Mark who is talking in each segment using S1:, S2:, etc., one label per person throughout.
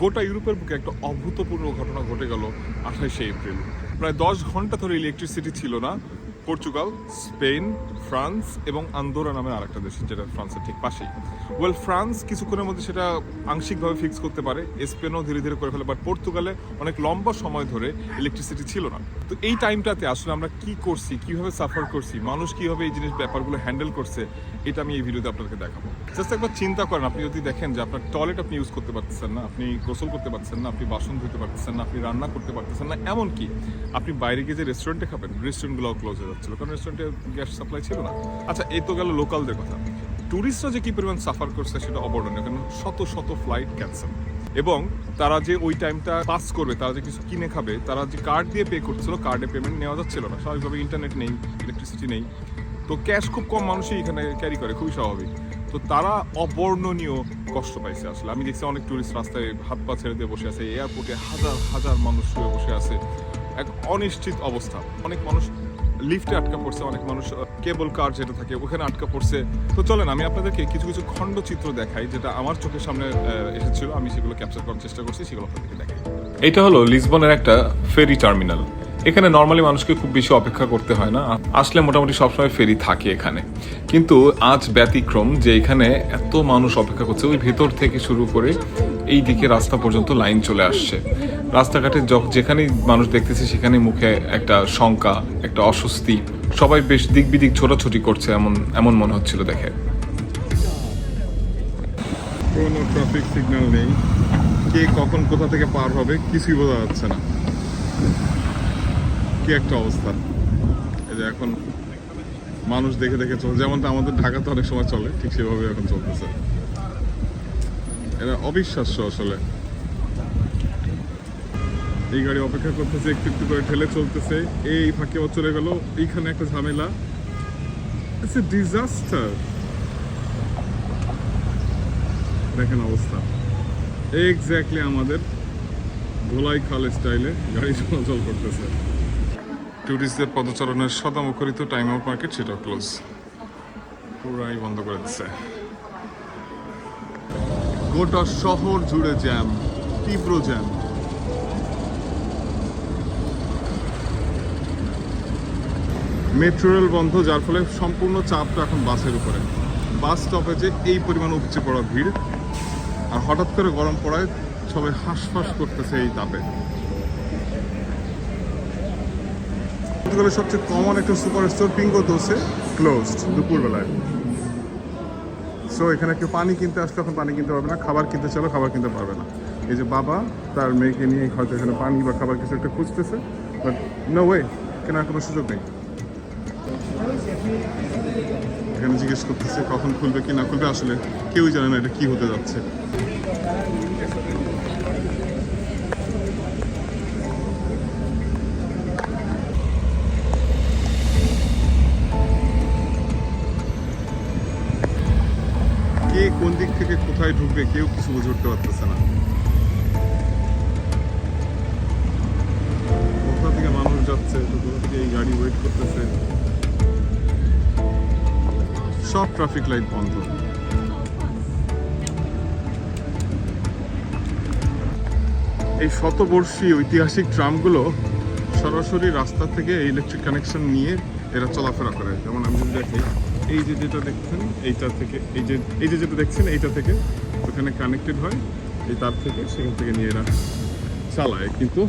S1: গোটা ইউরোপের বুকে একটা অভূতপূর্ণ ঘটনা ঘটে গেল আঠাশে এপ্রিল। প্রায় দশ ঘণ্টা ধরে ইলেকট্রিসিটি ছিল না পর্তুগাল, স্পেন, ফ্রান্স এবং আন্দোরা নামে আরেকটা দেশ, যেটা ফ্রান্সের ঠিক পাশেই। ওয়েল ফ্রান্স কিছুক্ষণের মধ্যে সেটা আংশিকভাবে ফিক্স করতে পারে, স্পেনও ধীরে ধীরে করে ফেলে বাট পর্তুগালে অনেক লম্বা সময় ধরে ইলেকট্রিসিটি ছিল না। তো এই টাইমটাতে আসলে আমরা কি করছি, কীভাবে সাফার করছি, মানুষ কীভাবে এই জিনিস ব্যাপারগুলো হ্যান্ডেল করছে, এটা আমি এই ভিডিওতে আপনাদেরকে দেখাবো। জাস্ট একবার চিন্তা করেন, আপনি যদি দেখেন যে আপনার টয়লেট আপনি ইউজ করতে পারতেছেন না, আপনি গোসল করতে পারতেছেন না, আপনি বাসন ধুতে পারতেছেন না, আপনি রান্না করতে পারতেছেন না, এমনকি আপনি বাইরে গিয়ে যে রেস্টুরেন্টে খাবেন রেস্টুরেন্টগুলো ক্লোজ হয়ে যাচ্ছিল কারণ রেস্টুরেন্টে গ্যাস সাপ্লাই ছিল না। আচ্ছা এই তো গেল লোকালদের কথা। ট্যুরিস্টরা যে কি পরিমাণ সাফার করছে সেটা অবর্ণনীয়, কারণ শত শত ফ্লাইট ক্যান্সেল এবং তারা যে ওই টাইমটা পাস করবে, তারা যে কিছু কিনে খাবে, তারা যে কার্ড দিয়ে পে করছিল কার্ডে পেমেন্ট নেওয়া যাচ্ছিল না। স্বাভাবিকভাবে ইন্টারনেট নেই ইলেকট্রিসিটি নেই। তো ক্যাশ খুব কম মানুষই এখানে ক্যারি করে, খুবই স্বাভাবিক। তো তারা অবর্ণনীয় কষ্ট পাইছে আসলে। আমি দেখছি অনেক টুরিস্ট রাস্তায় হাত পা ছেড়ে দিয়ে বসে আছে এয়ারপোর্টে হাজার হাজার মানুষ শুয়ে বসে আছে। এক অনিশ্চিত অবস্থা। অনেক মানুষ লিফটে আটকা পড়ছে অনেক মানুষ কেবল কার যেটা থাকে ওখানে আটকা পড়ছে। তো চলেন, আমি আপনাদেরকে কিছু কিছু খণ্ড চিত্র দেখাই যেটা আমার চোখের সামনে এসেছিল। আমি সেগুলো ক্যাপচার করার চেষ্টা করছি, সেগুলো আপনাদেরকে দেখাই। এটা হলো লিসবনের একটা ফেরি টার্মিনাল। এখানে নর্মালি মানুষকে খুব বেশি অপেক্ষা করতে হয় না। আসলে মোটামুটি সবসময় ফেরি থাকে এখানে। কিন্তু আজ ব্যতিক্রম যে এখানে এত মানুষ অপেক্ষা করছে, ওই ভেতর থেকে শুরু করে এই দিকে রাস্তা পর্যন্ত লাইন চলে আসছে। রাস্তাঘাটে যখ- যেখানেই মানুষ দেখতেছে, সেখানে মুখে একটা শঙ্কা, একটা অস্বস্তি। সবাই বেশ দিক বিদিক ছোটাছুটি করছে এমন এমন মনে হচ্ছিল দেখে। কোনো ট্রাফিক সিগন্যাল নেই। কে কখন কোথা থেকে পার হবে কিছুই বোঝা যাচ্ছে না। কি একটা অবস্থা? এই যে এখন মানুষ দেখে দেখে চলে যেমনটা আমাদের ঢাকাতে অনেক সময় চলে, ঠিক সেভাবে এখন চলতেছে। এটা অবিশ্বাস্য আসলে। এই গাড়ি অপেক্ষা করতেছে, একটু একটু করে ঠেলে চলতেছে। এই ফাঁকে ও চলে গেল, এইখানে একটা ঝামেলা। ডিজাস্টার দেখেন অবস্থা। এক্স্যাক্টলি আমাদের ধোলাই খাল স্টাইলে গাড়ি চলাচল করতেছে। ট্যুরিস্টদের পদচারণের সদা মুখরিত টাইম আউট মার্কেট সেটাও ক্লোজ পুরাই বন্ধ করে দিচ্ছে গোটা শহর জুড়ে জ্যাম তীব্র জ্যাম মেট্রো রেল বন্ধ, যার ফলে সম্পূর্ণ চাপটা এখন বাসের উপরে। বাস স্টপেজে এই পরিমাণ উপচে পড়া ভিড়। আর হঠাৎ করে গরম পড়ায় সবাই হাঁসফাঁস করতেছে এই তাপে। পর্তুগালের সবচেয়ে কমন একটা super store Pingo Doce closed দুপুরবেলায়। সো এখানে কেউ পানি কিনতে আসলে এখন পানি কিনতে পারবে না, খাবার কিনতে চাইলে খাবার কিনতে পারবে না। এই যে বাবা, তার মেয়েকে নিয়ে হয়তো এখানে পানি বা খাবার কিছু একটা খুঁজতেছে বাট নো ওয়ে কেনার কোনো সুযোগ নেই। এখানে জিজ্ঞেস করতেছে, কখন খুলবে কি না খুলবে, আসলে কেউই জানে না এটা কি হতে যাচ্ছে। কোথায় ঢুকবে, কেউ কিছু বুঝে উঠতে পারতেছে না। কোথা থেকে মানুষ যাচ্ছে, তো কোথা থেকে এই গাড়ি ওয়েট করতেছে? সব ট্রাফিক লাইট বন্ধ। এই শতবর্ষী ঐতিহাসিক ট্রামগুলো সরাসরি রাস্তা থেকে ইলেকট্রিক কানেকশন নিয়ে এরা চলাফেরা করে। যেমন আমি যদি দেখি এই যে যেটা দেখছেন, এইটা থেকে, এই যে এই যে যেটা দেখছেন, এইটা থেকে ওখানে কানেক্টেড হয়, এই তার থেকে সেখান থেকে নিয়ে এরা চালায়। কিন্তু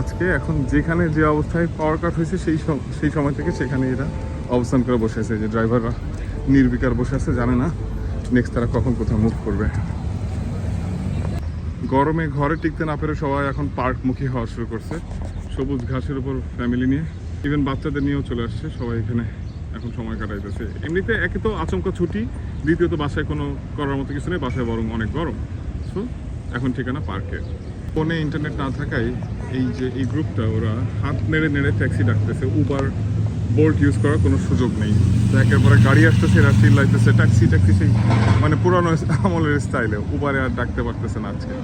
S1: আজকে এখন যেখানে যে অবস্থায় পাওয়ার কাট হয়েছে, সেই সেই সময় থেকে সেখানে এরা অবস্থান করে বসে আছে। যে ড্রাইভাররা নির্বিকার বসে আছে, জানে না নেক্সট তারা কখন কোথাও মুভ করবে। গরমে ঘরে টিকতে না পেরে সবাই এখন পার্কমুখী হওয়া শুরু করছে। সবুজ ঘাসের উপর ফ্যামিলি নিয়ে ইভেন বাচ্চাদের নিয়েও চলে আসছে সবাই এখানে। এখন সময় কাটাইতেছে। এমনিতে একে তো আচমকা ছুটি, দ্বিতীয়ত বাসায় কোনো করার মতো কিছু নেই, বাসায় বরং অনেক গরম। সো এখন ঠিকানা পার্কে। ফোনে ইন্টারনেট না থাকায় এই যে, এই গ্রুপটা ওরা হাত নেড়ে নেড়ে ট্যাক্সি ডাকতেছে উবার বোল্ট ইউজ করার কোনো সুযোগ নেই। তো একের পরে গাড়ি আসতেছে, এরা চিল্লাইতেছে ট্যাক্সি ট্যাক্সি সেই মানে পুরানো আমলের স্টাইলে উবারে আর ডাকতে পারতেছে না আজকে।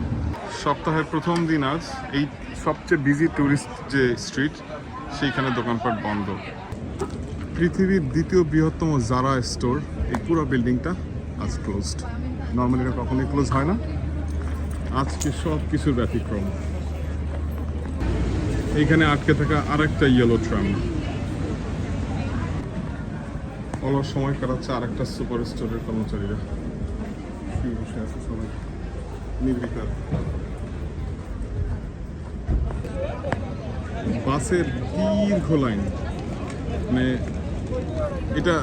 S1: সপ্তাহের প্রথম দিন আজ, এই সবচেয়ে বিজি ট্যুরিস্ট যে স্ট্রিট সেইখানে দোকানপাট বন্ধ। পৃথিবীর দ্বিতীয় বৃহত্তম জারা স্টোর, এই পুরো বিল্ডিংটা আজ ক্লোজড নর্মালি এটা কখনোই ক্লোজ হয় না। আজকে সব কিছুর ব্যতিক্রম। এইখানে আটকে থাকা আরেকটা ইয়েলো ট্রাম অলস সময় কাটাচ্ছে আরেকটা সুপার স্টোরের কর্মচারীরা। বাসের দীর্ঘ লাইন মানে এটা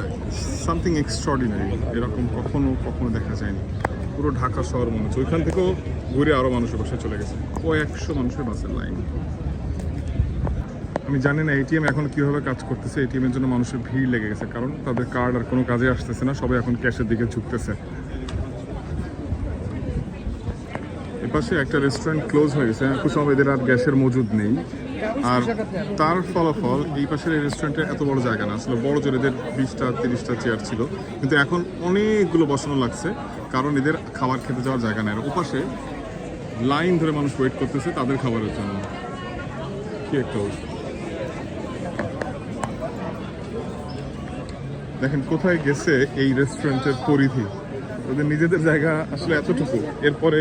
S1: সামথিং এক্সট্রাঅর্ডিনারি এরকম কখনো কখনো দেখা যায়নি। পুরো ঢাকা শহর মনে হচ্ছে। ওইখান থেকেও ঘুরে আরও মানুষের বাসায় চলে গেছে। কয়েকশো মানুষের বাসের লাইন আমি জানি না এটিএম এখন কীভাবে কাজ করতেছে। এটিএম এর জন্য মানুষের ভিড় লেগে গেছে। কারণ তাদের কার্ড আর কোনো কাজে আসতেছে না। সবাই এখন ক্যাশের দিকে ঝুঁকতেছে। এপাশে একটা রেস্টুরেন্ট ক্লোজ হয়ে গেছে। এদের আর গ্যাসের মজুদ নেই। আর তার ফলাফল এই পাশের এই রেস্টুরেন্টে এত বড় জায়গা না। আসলে বড় জোর এদের বিশটা, তিরিশটা চেয়ার ছিল। কিন্তু এখন অনেকগুলো বসানো লাগছে, কারণ এদের খাবার খেতে যাওয়ার জায়গা নেই। আর ওপাশে লাইন ধরে মানুষ ওয়েট করতেছে তাদের খাবারের জন্য। কি একটা দেখেন কোথায় গেছে এই রেস্টুরেন্টের পরিধি? ওদের নিজেদের জায়গা আসলে এতটুকু। এরপরে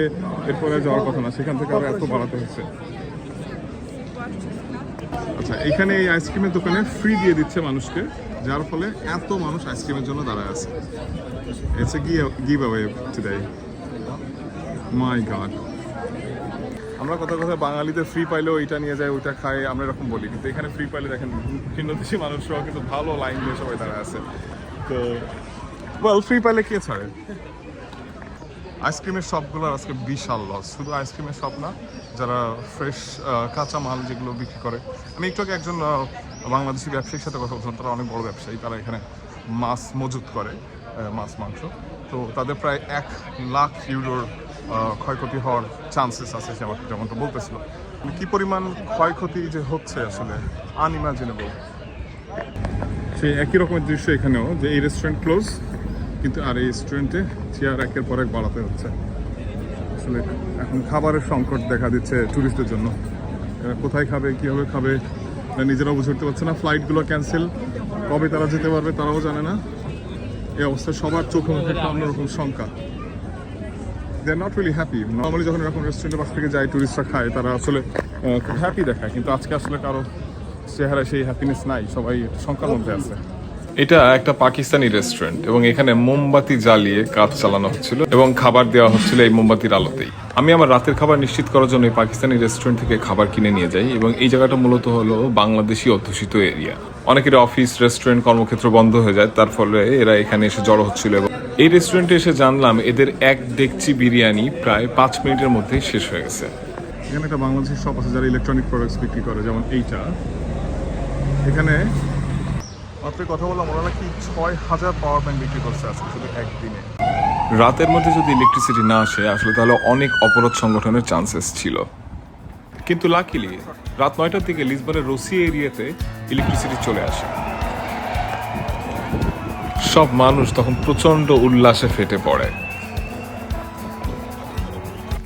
S1: এরপরে যাওয়ার কথা না। সেখান থেকে আরও এত বাড়াতে হচ্ছে। আচ্ছা এখানে এই আইসক্রিমের দোকানে ফ্রি দিয়ে দিচ্ছে মানুষকে, যার ফলে এত মানুষ আইসক্রিমের জন্য দাঁড়ায় আছে। It's a giveaway today my god আমরা কথা কথা বাঙালিদের ফ্রি পাইলেও এটা নিয়ে যায়, ওইটা খাই আমরা এরকম বলি। কিন্তু এখানে ফ্রি পাইলে দেখেন, ভিন্ন দেশি মানুষরাও কিন্তু ভালো লাইন দিয়ে সবাই দাঁড়ায় আছে। তো ওয়েল ফ্রি পাইলে কে ছাড়ে? আইসক্রিমের শপগুলোর আজকে বিশাল লস শুধু আইসক্রিমের শপ না, যারা ফ্রেশ কাঁচা মাল যেগুলো বিক্রি করে। আমি একটু আগে একজন বাংলাদেশি ব্যবসায়ীর সাথে কথা বলছিলাম, তারা অনেক বড় ব্যবসায়ী, তারা এখানে মাছ মজুত করে মাছ, মাংস। তো তাদের প্রায় এক লাখ ইউরোর ক্ষয়ক্ষতি হওয়ার চান্সেস আছে সে আমাকে যেমনটা বলতেছিল। মানে কি পরিমাণ ক্ষয়ক্ষতি যে হচ্ছে আসলে আনইমাজিনেবল সেই একই রকমের দৃশ্য এখানেও, যে এই রেস্টুরেন্ট ক্লোজ কিন্তু আর এই রেস্টুরেন্টে চেয়ার একের পর এক বাড়াতে হচ্ছে। আসলে এখন খাবারের সংকট দেখা দিচ্ছে ট্যুরিস্টদের জন্য। কোথায় খাবে, কীভাবে খাবে নিজেরাও বুঝে উঠতে পারছে না। ফ্লাইটগুলো ক্যান্সেল কবে তারা যেতে পারবে তারাও জানে না। এই অবস্থায় সবার চোখে মুখে একটা অন্যরকম শঙ্কা। They are not really happy normally যখন এরকম রেস্টুরেন্টের পাশ থেকে যায় টুরিস্টরা খায়, তারা আসলে খুব হ্যাপি দেখায়। কিন্তু আজকে আসলে কারও চেহারা সেই হ্যাপিনেস নাই। সবাই শঙ্কার মধ্যে আছে।
S2: এটা একটা পাকিস্তানি রেস্টুরেন্ট এবং এখানে মোমবাতি জ্বালিয়ে কাজ চালানো হচ্ছিল এবং খাবার দেওয়া হচ্ছিল এই মোমবাতির আলোতেই। আমি আমার রাতের খাবার নিশ্চিত করার জন্য পাকিস্তানি রেস্টুরেন্ট থেকে খাবার কিনে নিয়ে যাই এবং এই জায়গাটা মূলত হলো বাংলাদেশি অধ্যুষিত এরিয়া অনেকের অফিস রেস্টুরেন্ট কর্মক্ষেত্র বন্ধ হয়ে যায়, তার ফলে এরা এখানে এসে জড়ো হচ্ছিল এবং এই রেস্টুরেন্টে এসে জানলাম এদের এক ডেকচি বিরিয়ানি প্রায় পাঁচ মিনিটের মধ্যেই শেষ হয়ে গেছে।
S1: এখানে একটা বাংলাদেশি শপ আছে যারা ইলেকট্রনিক প্রোডাক্টস বিক্রি করে, যেমন এইটা। এখানে মাত্র কথা বললাম, ওরা নাকি ছয় হাজার পাওয়ার ব্যাংক বিক্রি করছে আজকে, শুধু একদিনে।
S2: রাতের মধ্যে যদি ইলেকট্রিসিটি না আসে, আসলে তাহলে অনেক অপরাধ সংগঠনের চান্সেস ছিল। কিন্তু লাকিলি রাত নয়টার দিকে লিসবনের রসি এরিয়াতে ইলেকট্রিসিটি চলে আসে। সব মানুষ তখন প্রচণ্ড উল্লাসে ফেটে পড়ে।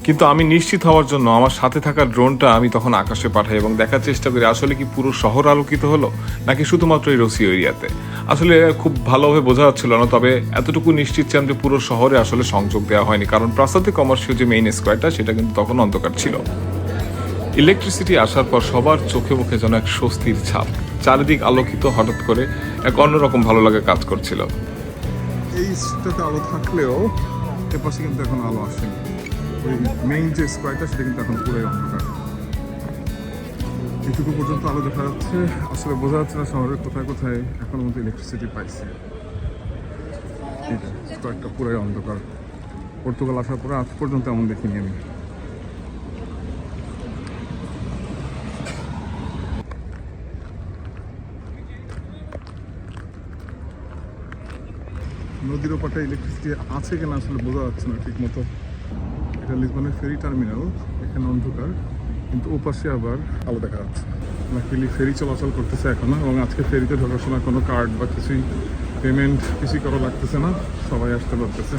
S2: কিন্তু আমি নিশ্চিত হওয়ার জন্য আমার সাথে থাকা ড্রোনটা আমি তখন আকাশে পাঠাই এবং দেখার চেষ্টা করি, আসলে কি পুরো শহর আলোকিত হলো, নাকি শুধুমাত্র এই রসি এরিয়াতে? আসলে খুব ভালোভাবে বোঝা যাচ্ছিল না, তবে এতটুকু নিশ্চিত ছিলাম যে পুরো শহরে আসলে সংযোগ দেওয়া হয়নি, কারণ প্রাসাদে কমার্শিয়াল যে মেইন স্কোয়ারটা সেটা কিন্তু তখন অন্ধকার ছিল। ইলেকট্রিসিটি আসার পর সবার চোখে মুখে যেন এক স্বস্তির ছাপ, চারিদিক আলোকিত হঠাৎ করে এক অন্যরকম ভালো লাগে কাজ করছিল।
S1: এই আলো থাকলেও এপাশে কিন্তু এখন আলো আসেনি। ওই মেইন যে স্কোয়ারটা সেটা কিন্তু এখন পুরোই অন্ধকার। এটুকু পর্যন্ত আলো দেখা যাচ্ছে। আসলে বোঝা যাচ্ছে না শহরের কোথায় কোথায় এখনও মধ্যে ইলেকট্রিসিটি পাইছে। স্কোয়ারটা পুরোই অন্ধকার। পর্তুগাল আসার পরে আজ পর্যন্ত এমন দেখিনি আমি। নদীর ওপারটা ইলেকট্রিসিটি আছে কিনা আসলে বোঝা যাচ্ছে না ঠিক মতো এটা লিসবনের ফেরি টার্মিনাল, এখানে অন্ধকার, কিন্তু ওপাশে আবার আলো দেখা যাচ্ছে। লাকিলি ফেরি চলাচল করতেছে এখনও, এবং আজকে ফেরিতে ঢোকার সময় কোনো কার্ড বা কিছুই পেমেন্ট কিছুই করা লাগতেছে না, সবাই আসতে পারতেছে।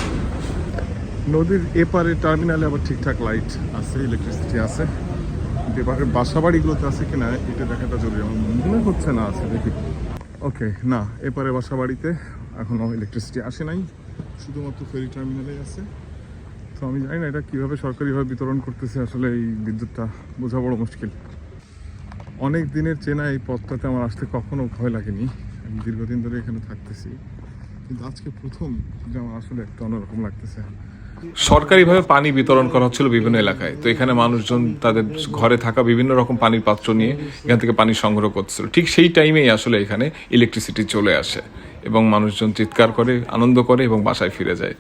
S1: নদীর এপারে টার্মিনালে আবার ঠিকঠাক লাইট আছে ইলেকট্রিসিটি আছে। কিন্তু এবারে বাসা বাড়িগুলোতে আছে কিনা, এটা দেখাটা জরুরি। আমার মনে হচ্ছে না আছে, দেখি। ওকে না, এপারে বাসা বাড়িতে এখনও ইলেকট্রিসিটি আসে নাই, শুধুমাত্র ফেরি টার্মিনালেই আছে। তো আমি জানি না এটা কীভাবে সরকারিভাবে বিতরণ করতেছে, আসলে এই বিদ্যুৎটা বোঝা বড় মুশকিল। অনেক দিনের চেনা এই পথটাতে আমার আসতে কখনো ভয় লাগেনি। আমি দীর্ঘদিন ধরে এখানে থাকতেছি। কিন্তু আজকে প্রথম যে আমার আসলে একটা অন্যরকম লাগতেছে।
S2: সরকারিভাবে পানি বিতরণ করা হচ্ছিল বিভিন্ন এলাকায়। তো এখানে মানুষজন তাদের ঘরে থাকা বিভিন্ন রকম পানির পাত্র নিয়ে এখান থেকে পানি সংগ্রহ করছিল ঠিক সেই টাইমেই আসলে এখানে ইলেকট্রিসিটি চলে আসে এবং মানুষজন চিৎকার করে, আনন্দ করে এবং বাসায় ফিরে যায়।